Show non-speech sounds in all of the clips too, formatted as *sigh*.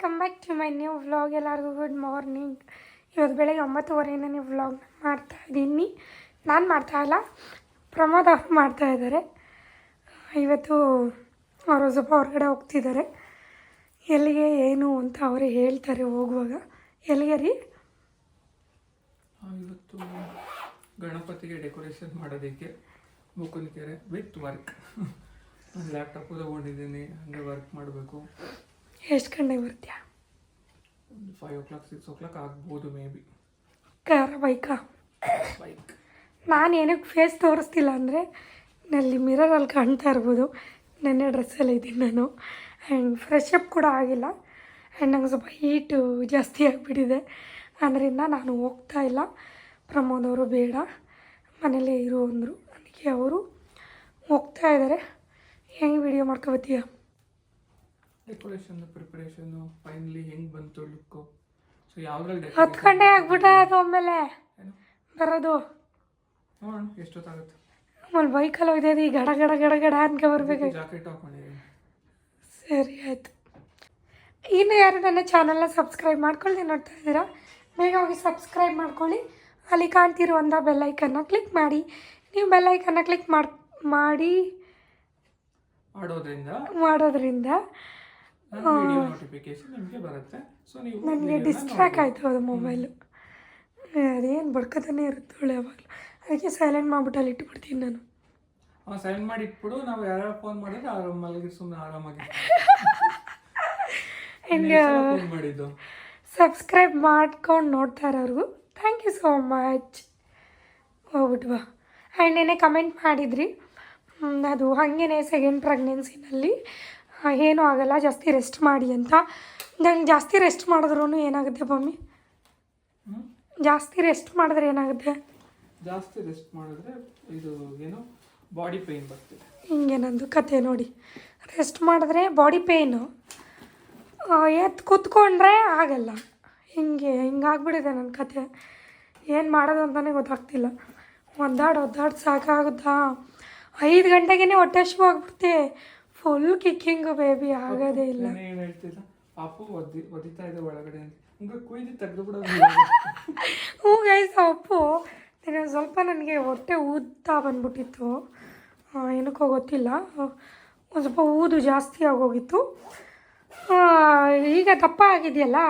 Welcome back to my new vlog ಎಲ್ಲರಿಗೂ good morning ಇವತ್ತು ಬೆಳಗ್ಗೆ ಒಂಬತ್ತುವರೆಯಿಂದ ನೀವು ವ್ಲಾಗ್ ಮಾಡ್ತಾ ಇದ್ದೀನಿ. ನಾನು ಮಾಡ್ತಾ ಇಲ್ಲ, ಪ್ರಮೋದ್ ಆಫ್ ಮಾಡ್ತಾ ಇದ್ದಾರೆ. ಇವತ್ತು ಅವರು ಸ್ವಲ್ಪ ಹೊರಗಡೆ ಹೋಗ್ತಿದ್ದಾರೆ. ಎಲ್ಲಿಗೆ, ಏನು ಅಂತ ಅವರೇ ಹೇಳ್ತಾರೆ ಹೋಗುವಾಗ. ಎಲ್ಲಿಗೆ ರೀ? ಇವತ್ತು ಗಣಪತಿಗೆ ಡೆಕೋರೇಷನ್ ಮಾಡೋದಕ್ಕೆ ಮುಕುಂದಕೆರೆ ವಿತ್ ವರ್ಕ್ ಲ್ಯಾಪ್ಟಾಪು *laughs* ತೊಗೊಂಡಿದ್ದೀನಿ, ಹಂಗೆ ವರ್ಕ್ ಮಾಡಬೇಕು. ಎಷ್ಟು ಗಂಟೆಗೆ ಬರ್ತೀಯಾ? ಒಂದು five o'clock six o'clock ಆಗ್ಬೋದು ಮೇ ಬಿ ಕಾರ ಬೈಕಾ ಬೈಕ್ ನಾನು ಏನಕ್ಕೆ ಫೇಸ್ ತೋರಿಸ್ತಿಲ್ಲ ಅಂದರೆ ನಲ್ಲಿ ಮಿರರಲ್ಲಿ ಕಾಣ್ತಾ ಇರ್ಬೋದು. ನೆನ್ನೆ ಡ್ರೆಸ್ಸಲ್ಲಿ ಇದ್ದೀನಿ ನಾನು. ಆ್ಯಂಡ್ ಫ್ರೆಶ್ ಅಪ್ ಕೂಡ ಆಗಿಲ್ಲ. ಆ್ಯಂಡ್ ನಂಗೆ ಸ್ವಲ್ಪ ಹೀಟು ಜಾಸ್ತಿ ಆಗಿಬಿಟ್ಟಿದೆ. ಅದರಿಂದ ನಾನು ಹೋಗ್ತಾ ಇಲ್ಲ. ಪ್ರಮೋದ್ ಅವರು ಬೇಡ. ಮನೇಲೇ ಇರು ಅಂದರು. ಅದಕ್ಕೆ ಅವರು ಹೋಗ್ತಾ ಇದ್ದಾರೆ ಹೆಂಗೆ ವಿಡಿಯೋ ಮಾಡ್ಕೊಬತ್ತೀಯ? ಡೆಕೋರೇಷನ್ ಪ್ರಿಪರೇಷನ್ ಫೈನಲಿ ಹೆಂಗ್ ಬಂತು ಲುಕ್ ಸೊ ಯಾವ್ದ್ರಲ್ಲಿ ಹತ್ತು ಗಂಟೆ ಆಗ್ಬಿಟ್ಟೆ ಅದು ಆಮೇಲೆ ಬರೋದು. ನೋಡೋಣ ಎಷ್ಟೊತ್ತಾಗುತ್ತೆ? ಆಮೇಲೆ ಬೈಕಲ್ಲಿ ಹೋಗಿದೆ ಈ ಗಡ ಗಡ ಗಡ ಗಡ ಅನ್ಕೊ ಬರ್ಬೇಕು. ಜಾಕೆಟ್ ಹಾಕೊಂಡಿದ್ದೀನಿ ಸರಿ ಆಯಿತು. ಇನ್ನು ಯಾರು ನನ್ನ ಚಾನಲ್ನ ಸಬ್ಸ್ಕ್ರೈಬ್ ಮಾಡ್ಕೊಳ್ಳಿ ನೋಡ್ತಾ ಇದ್ದೀರಾ ಬೇಗ ಹೋಗಿ ಸಬ್ಸ್ಕ್ರೈಬ್ ಮಾಡ್ಕೊಳ್ಳಿ. ಅಲ್ಲಿ ಕಾಣ್ತಿರುವಂಥ ಬೆಲ್ಲೈಕನ್ನ ಕ್ಲಿಕ್ ಮಾಡಿ. ನೀವು ಬೆಲ್ಲೈಕನ್ನ ಕ್ಲಿಕ್ ಮಾಡಿ ಮಾಡಿ ಮಾಡೋದ್ರಿಂದ ಮಾಡೋದ್ರಿಂದ ನೋಟಿಫಿಕೇಶನ್ ನಿಮಗೆ ಬರುತ್ತೆ. ಸೊ ನೀವು ನನಗೆ ಡಿಸ್ಟ್ರ್ಯಾಕ್ಟ್. ಆಯಿತು ಅದು ಮೊಬೈಲು ಅದೇನು ಬಡ್ಕೋತಾನೆ ಇರುತ್ತೆ ಒಳ್ಳೆ ಯಾವಾಗಲೂ ಅದಕ್ಕೆ ಸೈಲೆಂಟ್ ಮಾಡ್ಬಿಟ್ಟು ಅಲ್ಲಿ ಇಟ್ಬಿಡ್ತೀನಿ ನಾನು. ಸೈಲೆಂಟ್ ಮಾಡಿ ಇಟ್ಬಿಡು. ನಾವು ಯಾರು ಫೋನ್ ಮಾಡಿದ್ರೆ ಆರಾಮ ಮಲಗಿ ಸುಮ್ಮನೆ ಆರಾಮಾಗಿ ಹಿಂಗೆ? ಮಾಡಿದ್ದು? ಸಬ್ಸ್ಕ್ರೈಬ್ ಮಾಡ್ಕೊಂಡು ನೋಡ್ತಾ ಇರೋರ್ಗು. ಥ್ಯಾಂಕ್ ಯು ಸೋ ಮಚ್ ಹೋಗ್ಬಿಟ್ವಾ ಆ್ಯಂಡ್ ನೆನೆ ಕಮೆಂಟ್ ಮಾಡಿದ್ರಿ ಅದು ಹಾಗೇನೆ ಸೆಕೆಂಡ್ ಪ್ರೆಗ್ನೆನ್ಸಿನಲ್ಲಿ ಏನೂ ಆಗಲ್ಲ ಜಾಸ್ತಿ ರೆಸ್ಟ್ ಮಾಡಿ ಅಂತ. ನಂಗೆ ಜಾಸ್ತಿ ರೆಸ್ಟ್ ಮಾಡಿದ್ರೂ ಏನಾಗುತ್ತೆ ಮಮ್ಮಿ ಜಾಸ್ತಿ ರೆಸ್ಟ್ ಮಾಡಿದ್ರೆ ಏನಾಗುತ್ತೆ? ಜಾಸ್ತಿ ರೆಸ್ಟ್ ಮಾಡಿದ್ರೆ ಇದು ಏನು? ಬಾಡಿ ಪೇನ್ ಬರ್ತದೆ ಹಿಂಗೆ ನಂದು ಕತೆ ನೋಡಿ. ರೆಸ್ಟ್ ಮಾಡಿದ್ರೆ ಬಾಡಿ ಪೇಯ್ನು ಎದ್ದು ಕೂತ್ಕೊಂಡ್ರೆ ಆಗಲ್ಲ. ಹಿಂಗೆ ಹಿಂಗಾಗ್ಬಿಟ್ಟಿದೆ ನನ್ನ ಕತೆ. ಏನು ಮಾಡೋದು ಅಂತಲೇ ಗೊತ್ತಾಗ್ತಿಲ್ಲ. ಒದ್ದಾಡಿ ಒದ್ದಾಡಿ ಸಾಕಾಗುತ್ತಾ? ಐದು ಗಂಟೆಗೇ ಹೊಟ್ಟೆ ಶುರು ಆಗ್ಬಿಡುತ್ತೆ ಫುಲ್ ಕಿಕ್ಕಿಂಗು ಬೇಬಿ ಆಗದೇ ಇಲ್ಲ. ಏನು ಹೇಳ್ತಿಲ್ಲ ಪಾಪು ಒದ್ದಿ ಒದಿತಾ ಇದೆ ಒಳಗಡೆ ಅಂತ. ಹಂಗೆ ಕುಯ್ದು ತೆಗೆದು ಬಿಡೋದು *laughs* ಹ್ಞೂ ಗೈಸ್ ಅಪ್ಪು. ನೀನು ಸ್ವಲ್ಪ ನನಗೆ ಹೊಟ್ಟೆ ಊದ್ತಾ ಬಂದ್ಬಿಟ್ಟಿತ್ತು. ಏನಕ್ಕೋ ಗೊತ್ತಿಲ್ಲ. ಒಂದು ಸ್ವಲ್ಪ ಊದು ಜಾಸ್ತಿ ಆಗೋಗಿತ್ತು. ಈಗ ದಪ್ಪ ಆಗಿದೆಯಲ್ಲ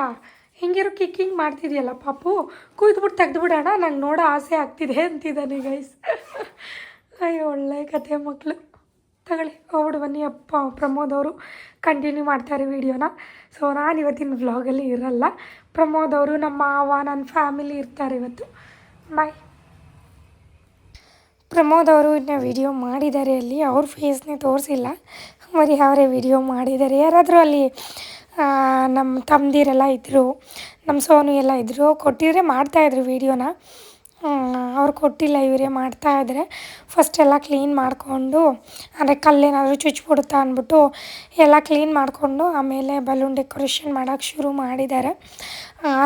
ಹಿಂಗಿರೋ ಕಿಕ್ಕಿಂಗ್ ಮಾಡ್ತಿದೆಯಲ್ಲ ಪಾಪು. ಕುಯ್ದುಬಿಟ್ಟು ತೆಗೆದುಬಿಡೋಣ ನಂಗೆ ನೋಡೋ ಆಸೆ ಆಗ್ತಿದೆ ಅಂತಿದ್ದಾನೆ ಗೈಸ್ *laughs* ಅಯ್ಯೋ ಒಳ್ಳೆ ಕತೆ ಮಕ್ಕಳು ತಗೊಳ್ಳಿ ಹೋಗ್ಬಿಡು ಬನ್ನಿ ಅಪ್ಪ ಪ್ರಮೋದ್ ಅವರು ಕಂಟಿನ್ಯೂ ಮಾಡ್ತಾರೆ ವೀಡಿಯೋನ. ಸೊ ನಾನು ಇವತ್ತಿನ ವ್ಲಾಗಲ್ಲಿ ಇರಲ್ಲ. ಪ್ರಮೋದ್ ಅವರು ನಮ್ಮ ಮಾವ ನನ್ನ ಫ್ಯಾಮಿಲಿ ಇರ್ತಾರೆ ಇವತ್ತು. ಬಾಯ್ ಪ್ರಮೋದ್ ಅವರು ಇನ್ನು ವಿಡಿಯೋ ಮಾಡಿದ್ದಾರೆ ಅಲ್ಲಿ. ಅವ್ರ ಫೇಸ್ನೇ ತೋರಿಸಿಲ್ಲ. ಬರೀ ಅವರೇ ವಿಡಿಯೋ ಮಾಡಿದ್ದಾರೆ ಯಾರಾದರೂ ಅಲ್ಲಿ ನಮ್ಮ ತಮ್ಮದಿರೆಲ್ಲ ಇದ್ದರು ನಮ್ಮ ಸೋನು ಎಲ್ಲ ಇದ್ದರು ಕೊಟ್ಟಿದ್ರೆ ಮಾಡ್ತಾಯಿದ್ರು ವೀಡಿಯೋನ ಅವ್ರು ಕೊಟ್ಟಿಲ್ಲ, ಇವರೇ ಮಾಡ್ತಾ ಇದ್ದಾರೆ ಫಸ್ಟ್ ಎಲ್ಲ ಕ್ಲೀನ್ ಮಾಡಿಕೊಂಡು, ಅಂದರೆ ಕಲ್ಲೇನಾದರೂ ಚುಚ್ಚಿಬಿಡುತ್ತಾ ಅಂದ್ಬಿಟ್ಟು ಎಲ್ಲ ಕ್ಲೀನ್ ಮಾಡಿಕೊಂಡು ಆಮೇಲೆ ಬಲೂನ್ ಡೆಕೋರೇಷನ್ ಮಾಡೋಕ್ಕೆ ಶುರು ಮಾಡಿದ್ದಾರೆ.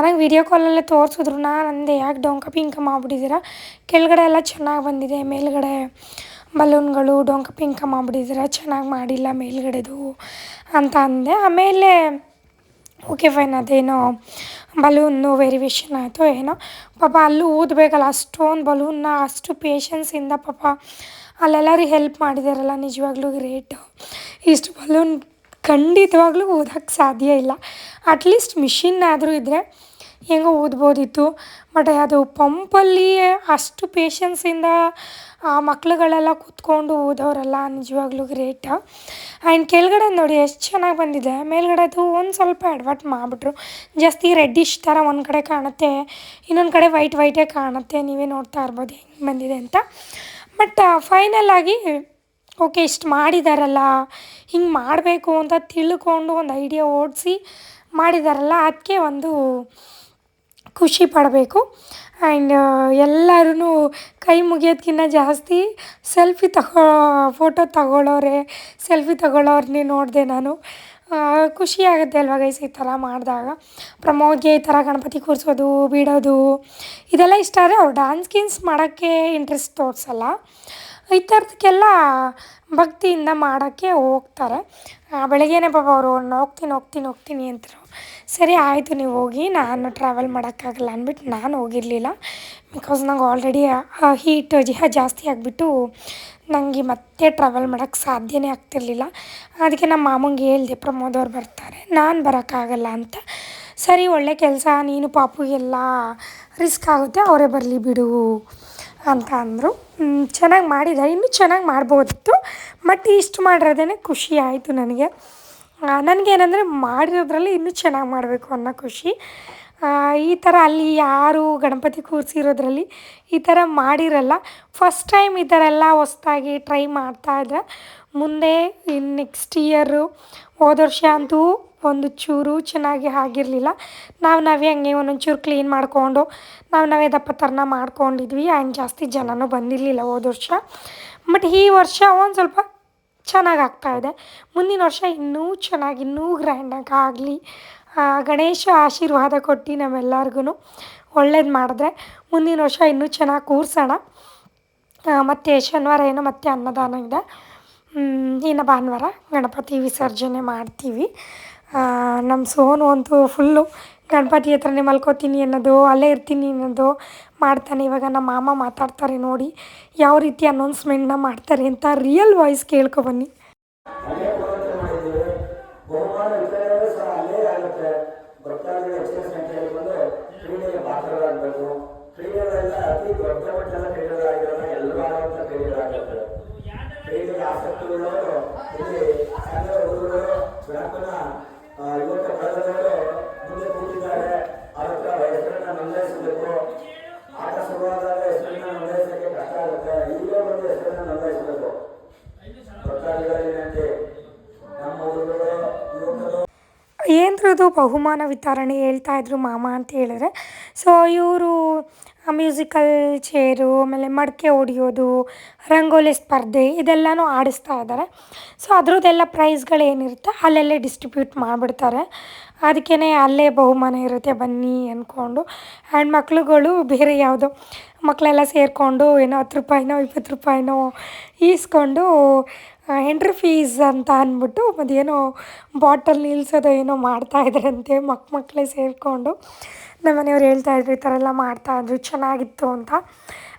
ನಂಗೆ ವಿಡಿಯೋ ಕಾಲಲ್ಲೇ ತೋರಿಸಿದ್ರು ಅಂದೆ, ಯಾಕೆ ಡೊಂಕ ಪಿಂಕ ಮಾಡಿಬಿಟ್ಟಿದ್ದೀರಾ? ಕೆಳಗಡೆ ಎಲ್ಲ ಚೆನ್ನಾಗಿ ಬಂದಿದೆ, ಮೇಲ್ಗಡೆ ಬಲೂನ್ಗಳು ಡೊಂಕ ಪಿಂಕ ಮಾಡಿಬಿಟ್ಟಿದ್ದೀರಾ? ಚೆನ್ನಾಗಿ ಮಾಡಿಲ್ಲ ಮೇಲ್ಗಡೆದು ಅಂತ ಅಂದೆ. ಆಮೇಲೆ ಓಕೆ ಫೈನ್ ಅದೇನೋ ಬಲೂನ್ನು ವೆರಿವೇಷನ್ ಆಯಿತು ಏನೋ. ಪಾಪ ಅಲ್ಲೂ ಊದಬೇಕಲ್ಲ ಅಷ್ಟೊಂದು ಬಲೂನ್ನ ಅಷ್ಟು ಪೇಷನ್ಸಿಂದ ಪಾಪ ಅಲ್ಲೆಲ್ಲರೂ ಹೆಲ್ಪ್ ಮಾಡಿದಾರಲ್ಲ, ನಿಜವಾಗ್ಲೂ ಗ್ರೇಟು ಇಷ್ಟು ಬಲೂನ್ ಖಂಡಿತವಾಗ್ಲೂ ಊದಕ್ಕೆ ಸಾಧ್ಯ ಇಲ್ಲ. ಅಟ್ಲೀಸ್ಟ್ ಮಿಷಿನ್ ಆದರೂ ಇದ್ದರೆ ಹೆಂಗೋ ಊದ್ಬೋದಿತ್ತು. ಬಟ್ ಅದು ಪಂಪಲ್ಲಿ ಅಷ್ಟು ಪೇಷನ್ಸಿಂದ ಆ ಮಕ್ಳುಗಳೆಲ್ಲ ಕೂತ್ಕೊಂಡು ಓದೋರೆಲ್ಲ ನಿಜವಾಗ್ಲೂ ಗ್ರೇಟ್. ಆ್ಯಂಡ್ ಕೆಳಗಡೆ ನೋಡಿ ಎಷ್ಟು ಚೆನ್ನಾಗಿ ಬಂದಿದೆ. ಮೇಲ್ಗಡೆದು ಒಂದು ಸ್ವಲ್ಪ ಅಡ್ವರ್ಟ್ ಮಾಡಿಬಿಟ್ರು. ಜಾಸ್ತಿ ರೆಡ್ಡಿಶ್ ಥರ ಒಂದು ಕಡೆ ಕಾಣುತ್ತೆ. ಇನ್ನೊಂದು ಕಡೆ ವೈಟ್ ವೈಟೇ ಕಾಣುತ್ತೆ. ನೀವೇ ನೋಡ್ತಾ ಇರ್ಬೋದು ಹೆಂಗೆ ಬಂದಿದೆ ಅಂತ. ಬಟ್ ಫೈನಲ್ ಆಗಿ, ಓಕೆ, ಇಷ್ಟು ಮಾಡಿದಾರಲ್ಲ. ಹಿಂಗೆ ಮಾಡಬೇಕು ಅಂತ ತಿಳ್ಕೊಂಡು ಒಂದು ಐಡಿಯಾ ಓಡಿಸಿ ಮಾಡಿದಾರಲ್ಲ. ಅದಕ್ಕೆ ಒಂದು ಖುಷಿ ಪಡಬೇಕು. ಆ್ಯಂಡ್ ಎಲ್ಲರೂ ಕೈ ಮುಗಿಯೋದ್ಕಿಂತ ಜಾಸ್ತಿ ಸೆಲ್ಫಿ ತಗೋ, ಫೋಟೋ ತಗೊಳ್ಳೋರೆ ಸೆಲ್ಫಿ ತಗೊಳ್ಳೋರ್ನೇ ನೋಡಿದೆ ನಾನು. ಖುಷಿಯಾಗುತ್ತೆ ಅಲ್ವಾ ಗೈಸ್ ಈ ಥರ ಮಾಡಿದಾಗ? ಪ್ರಮೋದ್ಗೆ ಈ ಥರ ಗಣಪತಿ ಕೂರಿಸೋದು ಬಿಡೋದು ಇದೆಲ್ಲ ಇಷ್ಟ ಆದರೆ ಅವ್ರು ಡ್ಯಾನ್ಸ್ ಗೀನ್ಸ್ ಮಾಡೋಕ್ಕೆ ಇಂಟ್ರೆಸ್ಟ್ ತೋರಿಸಲ್ಲ. ಈ ಥರದಕ್ಕೆಲ್ಲ ಭಕ್ತಿಯಿಂದ ಮಾಡೋಕ್ಕೆ ಹೋಗ್ತಾರೆ. ಬೆಳಗ್ಗೆನೇ ಪಾಪ ಅವರು ಹೋಗ್ತೀನಿ ಹೋಗ್ತೀನಿ ಹೋಗ್ತೀನಿ ಅಂದರು ಸರಿ, ಆಯಿತು, ನೀವು ಹೋಗಿ, ನಾನು ಟ್ರಾವೆಲ್ ಮಾಡೋಕ್ಕಾಗಲ್ಲ ಅಂದ್ಬಿಟ್ಟು ನಾನು ಹೋಗಿರಲಿಲ್ಲ. ಬಿಕಾಸ್ ನಂಗೆ ಆಲ್ರೆಡಿ ಹೀಟ್ ಜಿಹ ಜಾಸ್ತಿ ಆಗಿಬಿಟ್ಟು ನನಗೆ ಮತ್ತೆ ಟ್ರಾವೆಲ್ ಮಾಡೋಕ್ಕೆ ಸಾಧ್ಯನೇ ಆಗ್ತಿರ್ಲಿಲ್ಲ. ಅದಕ್ಕೆ ನಮ್ಮ ಮಾಮಂಗೆ ಹೇಳಿದೆ, ಪ್ರಮೋದ್ ಅವ್ರು ಬರ್ತಾರೆ, ನಾನು ಬರೋಕ್ಕಾಗಲ್ಲ ಅಂತ. ಸರಿ, ಒಳ್ಳೆ ಕೆಲಸ, ನೀನು ಪಾಪುಗೆಲ್ಲ ರಿಸ್ಕ್ ಆಗುತ್ತೆ, ಅವರೇ ಬರಲಿ ಬಿಡು. ಅಂತ ಅಂದರು. ಚೆನ್ನಾಗಿ ಮಾಡಿದ್ದಾರೆ ಇನ್ನೂ ಚೆನ್ನಾಗಿ ಮಾಡ್ಬೋದಿತ್ತು. ಬಟ್ ಇಷ್ಟು ಮಾಡಿರೋದೇ ಖುಷಿ ಆಯಿತು ನನಗೆ. ನನಗೇನಂದರೆ ಮಾಡಿರೋದ್ರಲ್ಲಿ ಇನ್ನೂ ಚೆನ್ನಾಗಿ ಮಾಡಬೇಕು ಅನ್ನೋ ಖುಷಿ. ಈ ಥರ ಅಲ್ಲಿ ಯಾರು ಗಣಪತಿ ಕೂರಿಸಿರೋದ್ರಲ್ಲಿ ಈ ಥರ ಮಾಡಿರಲ್ಲ. ಫಸ್ಟ್ ಟೈಮ್ ಈ ಥರ ಎಲ್ಲ ಹೊಸ್ದಾಗಿ ಟ್ರೈ ಮಾಡ್ತಾಯಿದ್ರೆ ಮುಂದೆ ಇನ್ನು ನೆಕ್ಸ್ಟ್ ಇಯರು ಹೋದ ವರ್ಷ ಅಂತೂ ಒಂದು ಚೂರು ಚೆನ್ನಾಗಿ ಆಗಿರಲಿಲ್ಲ. ನಾವು ನಾವೇ ಹಂಗೆ ಒಂದೊಂದು ಚೂರು ಕ್ಲೀನ್ ಮಾಡಿಕೊಂಡು, ನಾವು ನಾವೇ ದಪ್ಪ ಥರನ ಮಾಡ್ಕೊಂಡಿದ್ವಿ. ಆ್ಯಂಡ್ ಜಾಸ್ತಿ ಜನನೂ ಬಂದಿರಲಿಲ್ಲ ಹೋದ ವರ್ಷ. ಬಟ್ ಈ ವರ್ಷ ಒಂದು ಸ್ವಲ್ಪ ಚೆನ್ನಾಗಿ ಆಗ್ತಾಯಿದೆ ಮುಂದಿನ ವರ್ಷ ಇನ್ನೂ ಚೆನ್ನಾಗಿ, ಇನ್ನೂ ಗ್ರ್ಯಾಂಡಾಗಿ ಆಗಲಿ. ಗಣೇಶ ಆಶೀರ್ವಾದ ಕೊಟ್ಟು ನಾವೆಲ್ಲರಿಗೂ ಒಳ್ಳೇದು ಮಾಡಿದ್ರೆ ಮುಂದಿನ ವರ್ಷ ಇನ್ನೂ ಚೆನ್ನಾಗಿ ಕೂರಿಸೋಣ. ಮತ್ತು ಶನಿವಾರ ಏನೋ ಮತ್ತೆ ಅನ್ನದಾನ ಇದೆ. ಇನ್ನು ಭಾನುವಾರ ಗಣಪತಿ ವಿಸರ್ಜನೆ ಮಾಡ್ತೀವಿ. ನಮ್ಮ ಸೋನು ಅಂತೂ ಫುಲ್ಲು ಗಣಪತಿ ಹತ್ರನೇ ಮಲ್ಕೋತೀನಿ ಅನ್ನೋದು, ಅಲ್ಲೇ ಇರ್ತೀನಿ ಅನ್ನೋದು ಮಾಡ್ತಾನೆ. ಇವಾಗ ನಮ್ಮ ಮಾಮ ಮಾತಾಡ್ತಾರೆ ನೋಡಿ, ಯಾವ ರೀತಿ ಅನೌನ್ಸ್ಮೆಂಟ್ನ ಮಾಡ್ತಾರೆ ಅಂತ ರಿಯಲ್ ವಾಯ್ಸ್ ಕೇಳ್ಕೊ ಬನ್ನಿ. ಹೋರಾಟ ಮಾಡಿದ್ದೀವಿ ಬಹುಮಾನ ವಿತರಣೆ ಸಹ ಅಲ್ಲೇ ಆಗುತ್ತೆ ಭಕ್ತಾದಿಗಳು ಹೆಚ್ಚಿನ ಸಂಖ್ಯೆಯಲ್ಲಿ ಬಂದು ಕ್ರೀಡೆಗೆ ಪಾತ್ರರಾಗಬೇಕು ಕ್ರೀಡೆಗಳೆಲ್ಲ ಅತಿ ದೊಡ್ಡ ಮಟ್ಟದ ಕ್ರೀಡೆಗಳಾಗಿರೋದು ಎಲ್ಲರೂ ಆಡುವಂಥ ಕ್ರೀಡೆಗಳಾಗಿರ್ತವೆ ಕ್ರೀಡೆಗೆ ಆಸಕ್ತಿ ಉಳ್ಳವರು ಇಲ್ಲಿ ಸಣ್ಣ ಹುಡುಗರು ಗಣಪನ ಯುವಕ ಬಳಗದವರು ಮುಂದೆ ಕೂತಿದ್ದಾರೆ ಅದಕ್ಕೆ ಹತ್ರ ಹೆಸರನ್ನ ನೋಂದಾಯಿಸಬೇಕು ಆಟ ಶುರುವಾದಾಗ ಹೆಸರನ್ನ ನೋಂದಾಯಿಸಲಿಕ್ಕೆ ಕಷ್ಟ ಆಗುತ್ತೆ. ಈಗಲೇ ಬಂದು ಹೆಸರನ್ನ ನೋಂದಾಯಿಸಬೇಕು ಭಕ್ತಾದಿಗಳಿಗೆ ನಮ್ಮ ಊರುಗಳು ಯುವಕರು. ಏನ್ರದು ಬಹುಮಾನ ವಿತರಣೆ ಹೇಳ್ತಾ ಇದ್ರು ಮಾಮ ಅಂತ ಹೇಳಿದ್ರೆ, ಸೊ ಇವರು ಮ್ಯೂಸಿಕಲ್ ಚೇರು ಆಮೇಲೆ ಮಡಕೆ ಹೊಡಿಯೋದು, ರಂಗೋಲಿ ಸ್ಪರ್ಧೆ ಇದೆಲ್ಲನೂ ಆಡಿಸ್ತಾ ಇದ್ದಾರೆ. ಸೊ ಅದ್ರದ್ದೆಲ್ಲ ಪ್ರೈಸ್ಗಳೇನಿರುತ್ತೆ ಅಲ್ಲಲ್ಲೇ ಡಿಸ್ಟ್ರಿಬ್ಯೂಟ್ ಮಾಡಿಬಿಡ್ತಾರೆ. ಅದಕ್ಕೇ ಅಲ್ಲೇ ಬಹುಮಾನ ಇರುತ್ತೆ ಬನ್ನಿ ಅಂದ್ಕೊಂಡು ಆ್ಯಂಡ್ ಮಕ್ಳುಗಳು ಬೇರೆ ಯಾವುದೋ ಮಕ್ಕಳೆಲ್ಲ ಸೇರಿಕೊಂಡು ಏನೋ ಹತ್ತು ರೂಪಾಯಿನೋ, ಇಪ್ಪತ್ತು ರೂಪಾಯಿನೋ ಈಸ್ಕೊಂಡು ಎಂಟ್ರಿ ಫೀಸ್ ಅಂತ ಅಂದ್ಬಿಟ್ಟು ಅದೇನೋ ಬಾಟಲ್ ನಿಲ್ಸೋದು ಏನೋ ಮಾಡ್ತಾಯಿದ್ರಂತೆ ಮಕ್ ಮಕ್ಕಳೇ ಸೇರಿಕೊಂಡು. ನಮ್ಮ ಮನೆಯವ್ರು ಹೇಳ್ತಾಯಿದ್ರು ಈ ಥರ ಎಲ್ಲ ಮಾಡ್ತಾಯಿದ್ರು ಚೆನ್ನಾಗಿತ್ತು ಅಂತ.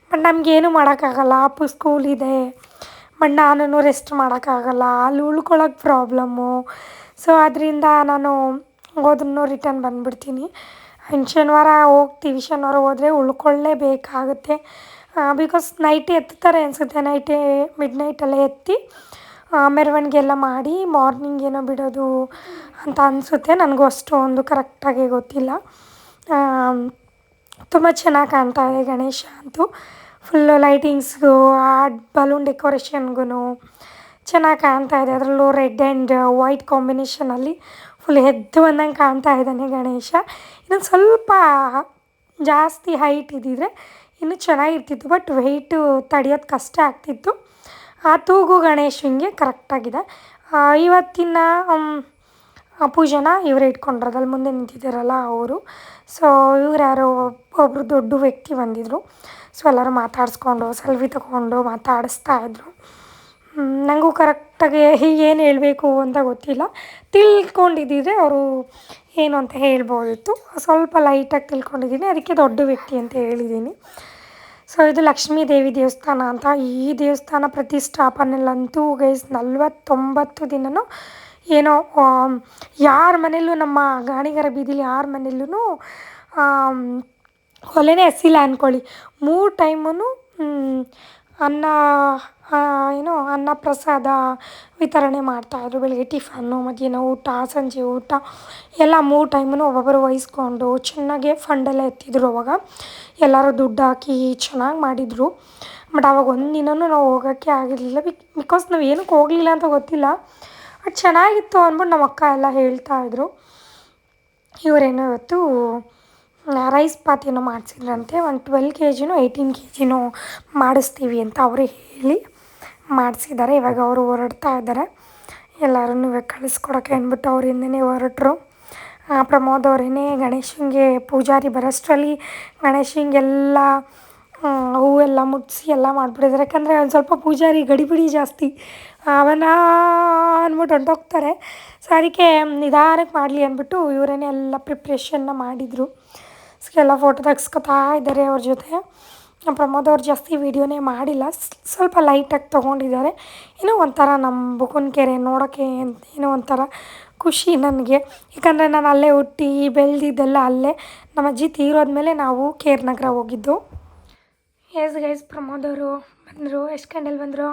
ಬಟ್ ನಮಗೇನು ಮಾಡೋಕ್ಕಾಗಲ್ಲ ಅಪ್ಪು ಸ್ಕೂಲ್ ಇದೆ. ಬಟ್ ನಾನು ರೆಸ್ಟ್ ಮಾಡೋಕ್ಕಾಗಲ್ಲ, ಅಲ್ಲಿ ಉಳ್ಕೊಳ್ಳೋಕ್ಕೆ ಪ್ರಾಬ್ಲಮ್ಮು ಸೊ ಅದರಿಂದ ನಾನು ಹೋದ್ರೂ ರಿಟರ್ನ್ ಬಂದುಬಿಡ್ತೀನಿ. ಶನಿವಾರ ಹೋಗ್ತೀವಿ ಶನಿವಾರ ಹೋದರೆ ಉಳ್ಕೊಳ್ಳೇಬೇಕಾಗುತ್ತೆ. ಬಿಕಾಸ್ ನೈಟ್ ಎತ್ತುತ್ತಾರೆ ಅನಿಸುತ್ತೆ ನೈಟೇ ಮಿಡ್ ನೈಟಲ್ಲೇ ಎತ್ತಿ ಮೆರವಣಿಗೆ ಎಲ್ಲ ಮಾಡಿ ಮಾರ್ನಿಂಗ್ ಏನೋ ಬಿಡೋದು ಅಂತ ಅನಿಸುತ್ತೆ. ನನಗೂ ಅಷ್ಟೊಂದು ಕರೆಕ್ಟಾಗಿ ಗೊತ್ತಿಲ್ಲ. ತುಂಬ ಚೆನ್ನಾಗಿ ಕಾಣ್ತಾ ಇದೆ ಗಣೇಶ ಅಂತೂ. ಫುಲ್ಲು ಲೈಟಿಂಗ್ಸ್ಗೂ ಆ ಬಲೂನ್ ಡೆಕೋರೇಷನ್ಗೂ ಚೆನ್ನಾಗಿ ಕಾಣ್ತಾ ಇದೆ. ಅದರಲ್ಲೂ ರೆಡ್ ಆ್ಯಂಡ್ ವೈಟ್ ಕಾಂಬಿನೇಷನಲ್ಲಿ ಫುಲ್ ಎದ್ದು ಬಂದಂಗೆ ಕಾಣ್ತಾ ಇದ್ದಾನೆ ಗಣೇಶ. ಇನ್ನೊಂದು ಸ್ವಲ್ಪ ಜಾಸ್ತಿ ಹೈಟ್ ಇದ್ದಿದ್ರೆ ಇನ್ನೂ ಚೆನ್ನಾಗಿರ್ತಿತ್ತು ಬಟ್ ವೆಯ್ಟು ತಡೆಯೋದು ಕಷ್ಟ ಆಗ್ತಿತ್ತು. ಆ ತೂಗು ಗಣೇಶನಿಗೆ ಕರೆಕ್ಟಾಗಿದೆ ಇವತ್ತಿನ ಪೂಜೆನ ಇವರೇ ಇಟ್ಕೊಂಡಿರೋದು ಅಲ್ಲಿ ಮುಂದೆ ನಿಂತಿದ್ದಾರಲ್ಲ ಅವರು. ಸೊ ಇವ್ರು ಯಾರೋ ದೊಡ್ಡ ವ್ಯಕ್ತಿ ಬಂದಿದ್ದರು ಸೊ ಎಲ್ಲರೂ ಮಾತಾಡಿಸ್ಕೊಂಡು ಸೆಲ್ಫಿ ತಗೊಂಡು ಮಾತಾಡಿಸ್ತಾ ಇದ್ದರು ನನಗೂ ಕರೆಕ್ಟಾಗಿ ಏನು ಹೇಳಬೇಕು ಅಂತ ಗೊತ್ತಿಲ್ಲ. ತಿಳ್ಕೊಂಡಿದ್ದಿದ್ರೆ ಅವರು ಏನು ಅಂತ ಹೇಳ್ಬೋದಿತ್ತು. ಸ್ವಲ್ಪ ಲೈಟಾಗಿ ತಿಳ್ಕೊಂಡಿದ್ದೀನಿ, ಅದಕ್ಕೆ ದೊಡ್ಡ ವ್ಯಕ್ತಿ ಅಂತ ಹೇಳಿದ್ದೀನಿ. ಸೊ ಇದು ಲಕ್ಷ್ಮೀ ದೇವಿ ದೇವಸ್ಥಾನ ಅಂತ. ಈ ದೇವಸ್ಥಾನ ಪ್ರತಿಷ್ಠಾಪನೆಲ್ಲಂತೂ ಗೈಸ್ ನಲ್ವತ್ತೊಂಬತ್ತು ದಿನವೂ ಏನೋ ಯಾರ ಮನೆಯಲ್ಲೂ, ನಮ್ಮ ಗಾಣಿಗರ ಬೀದಿಲಿ ಯಾರ ಮನೇಲೂ ಒಲೆನೇ ಹಸಿಲ್ಲ ಅಂದ್ಕೊಳ್ಳಿ ಮೂರು ಟೈಮೂ ಅನ್ನ ಏನು ಅನ್ನ ಪ್ರಸಾದ ವಿತರಣೆ ಮಾಡ್ತಾಯಿದ್ರು ಬೆಳಗ್ಗೆ ಟಿಫನ್ನು ಮಧ್ಯಾಹ್ನ ಊಟ, ಸಂಜೆ ಊಟ. ಎಲ್ಲ ಮೂರು ಟೈಮೂ ಒಬ್ಬೊಬ್ಬರು ವಹಿಸ್ಕೊಂಡು ಚೆನ್ನಾಗೆ ಫಂಡೆಲ್ಲ ಎತ್ತಿದ್ರು ಅವಾಗ. ಎಲ್ಲರೂ ದುಡ್ಡು ಹಾಕಿ ಚೆನ್ನಾಗಿ ಮಾಡಿದರು. ಬಟ್ ಆವಾಗ ಒಂದು ದಿನವೂ ನಾವು ಹೋಗೋಕ್ಕೆ ಆಗಿರಲಿಲ್ಲ. ಬಿಕ್ ಬಿಕಾಸ್ ನಾವು ಏನಕ್ಕೆ ಹೋಗಲಿಲ್ಲ ಅಂತ ಗೊತ್ತಿಲ್ಲ. ಬಟ್ ಚೆನ್ನಾಗಿತ್ತು ಅಂದ್ಬಿಟ್ಟು ನಮ್ಮ ಅಕ್ಕ ಎಲ್ಲ ಹೇಳ್ತಾ ಹೇಳ್ತಾಯಿದ್ರು ಇವರೇನೋ ಇವತ್ತು ರೈಸ್ ಪಾತ್ ಏನೋ ಮಾಡಿಸಿದ್ರಂತೆ. ಒಂದು ಟ್ವೆಲ್ ಕೆ ಜಿನೋ ಏಯ್ಟೀನ್ ಕೆ ಜಿನೋ ಮಾಡಿಸ್ತೀವಿ ಅಂತ ಅವರೇ ಹೇಳಿ. ಮಾಡಿಸಿದ್ದಾರೆ. ಇವಾಗ ಅವರು ಹೊರಡ್ತಾ ಇದ್ದಾರೆ. ಎಲ್ಲರೂ ಕಳಿಸ್ಕೊಡೋಕೆ ಅಂದ್ಬಿಟ್ಟು ಅವ್ರ ಹಿಂದೆನೇ ಹೊರಟರು. ಪ್ರಮೋದ್ ಅವರೇನೆ ಗಣೇಶನಿಗೆ ಪೂಜಾರಿ ಬರೋಷ್ಟರಲ್ಲಿ ಗಣೇಶನಿಗೆಲ್ಲ ಹೂವೆಲ್ಲ ಮುಟ್ಟಿಸಿ ಎಲ್ಲ ಮಾಡಿಬಿಟ್ಟಿದ್ದಾರೆ. ಯಾಕಂದರೆ ಒಂದು ಸ್ವಲ್ಪ ಪೂಜಾರಿ ಗಡಿಬಿಡಿ ಜಾಸ್ತಿ. ಅವನ ಅಂದ್ಬಿಟ್ಟು ಹೊಂಟೋಗ್ತಾರೆ ಸೊ ಅದಕ್ಕೆ ನಿಧಾನಕ್ಕೆ ಮಾಡಲಿ ಅಂದ್ಬಿಟ್ಟು ಇವರೇನೆ ಎಲ್ಲ ಪ್ರಿಪ್ರೇಷನ್ನ ಮಾಡಿದರು. ಸೊ ಎಲ್ಲ ಫೋಟೋ ತೆಗ್ಸ್ಕೊತಾ ಇದ್ದಾರೆ ಅವ್ರ ಜೊತೆ. ಪ್ರಮೋದ್ ಅವ್ರು ಜಾಸ್ತಿ ವೀಡಿಯೋನೇ ಮಾಡಿಲ್ಲ. ಸ್ವಲ್ಪ ಲೈಟಾಗಿ ತೊಗೊಂಡಿದ್ದಾರೆ. ಏನೋ ಒಂಥರ ನಮ್ಮ ಬುಕುನ್ಕೆರೆ ನೋಡೋಕ್ಕೆ ಏನೋ ಒಂಥರ ಖುಷಿ ನನಗೆ. ಯಾಕಂದರೆ ನಾನು ಅಲ್ಲೇ ಹುಟ್ಟಿ ಬೆಳೆದಿದ್ದೆಲ್ಲ ಅಲ್ಲೇ ನಮ್ಮ ಅಜ್ಜಿ ತೀರೋದ್ಮೇಲೆ ನಾವು ಕೇರ್ ನಗರ ಹೋಗಿದ್ದು. ಎಸ್ ಗೈಸ್ ಪ್ರಮೋದ್ ಅವರು ಬಂದರು. ಎಷ್ಟು ಗಂಟೆಲಿ ಬಂದರು?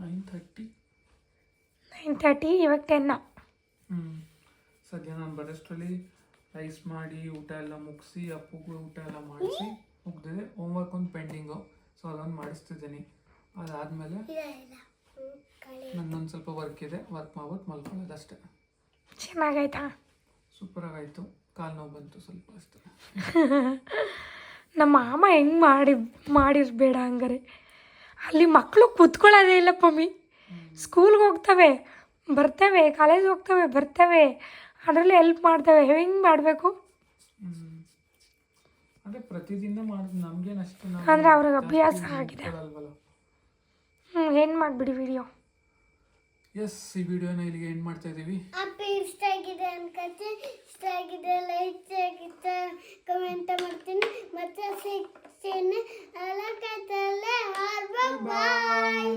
Nine thirty. ನೈನ್ ತರ್ಟಿ ಇವಾಗ ಟೆನ್ನ ಸದ್ಯ ನಾನು ಬರೋಷ್ಟರಲ್ಲಿ ರೈಸ್ ಮಾಡಿ ಊಟ ಎಲ್ಲ ಮುಗಿಸಿ ಅಪ್ಪಗೂ ಊಟ ಎಲ್ಲ ಮಾಡಿಸಿ. ಮುಗ್ದಿದೆ ಹೋಮ್ವರ್ಕ್ ಒಂದು ಪೆಂಡಿಂಗು ಸೊ ಅದೊಂದು ಮಾಡಿಸ್ತಿದ್ದೀನಿ. ಅದಾದಮೇಲೆ ನನ್ನೊಂದು ಸ್ವಲ್ಪ ವರ್ಕ್ ಇದೆ. ವರ್ಕ್ ಮಾಡ್ಬಿಟ್ಟು ಮಲ್ಕೊಳ್ಳೋದು ಅಷ್ಟೇ. ಚೆನ್ನಾಗಾಯ್ತಾ? ಸೂಪರಾಗಾಯಿತು. ಕಾಲು ನೋವು ಬಂತು ಸ್ವಲ್ಪ ಅಷ್ಟೇ. *laughs* ನಮ್ಮ ಮಾಮ ಹೆಂಗೆ ಮಾಡಿ ಮಾಡಿರ್ಬೇಡ ಹಂಗಾರೆ. ಅಲ್ಲಿ ಮಕ್ಕಳು ಕೂತ್ಕೊಳ್ಳೋದೇ ಇಲ್ಲ ಪಮ್ಮಿ. ಸ್ಕೂಲ್ಗೆ ಹೋಗ್ತವೆ. ಬರ್ತವೆ. ಕಾಲೇಜ್ ಹೋಗ್ತವೆ. ಬರ್ತವೆ. ಅದರಲ್ಲಿ ಹೆಲ್ಪ್ ಮಾಡ್ತವೆ. ಹೆಂಗೆ ಮಾಡಬೇಕು. ಅದೇ ಪ್ರತಿದಿನ ಮಾಡಿದ್ ನಮ್ಗೇನು ಅಷ್ಟು ಅಂದ್ರೆ ಅವ್ರಿಗೆ ಅಭ್ಯಾಸ ಆಗಿದೆ. ಹ್ಮ್ ಹ್ಞೂ ಏನು ಮಾಡಿಬಿಡಿ ವಿಡಿಯೋ. ಎಸ್ ಈ ವಿಡಿಯೋನ ಇಲ್ಲಿಗೆ ಎಂಡ್ ಮಾಡ್ತಾ ಇದ್ದೀವಿ ಅಪ್ಪ ಇಷ್ಟ ಆಗಿದೆ ಅನ್ಕತ್ತೆ. ಇಷ್ಟ ಆಗಿದೆ ಲೈಕ್ ಆಗಿದೆ ಕಮೆಂಟ್ ಮಾಡ್ತೀನಿ. ಮತ್ತೆ ಸಿಗ್ತೀನಿ. ಅಲ್ಲ ಕತ್ತಲ್ಲ ಬಾಯ್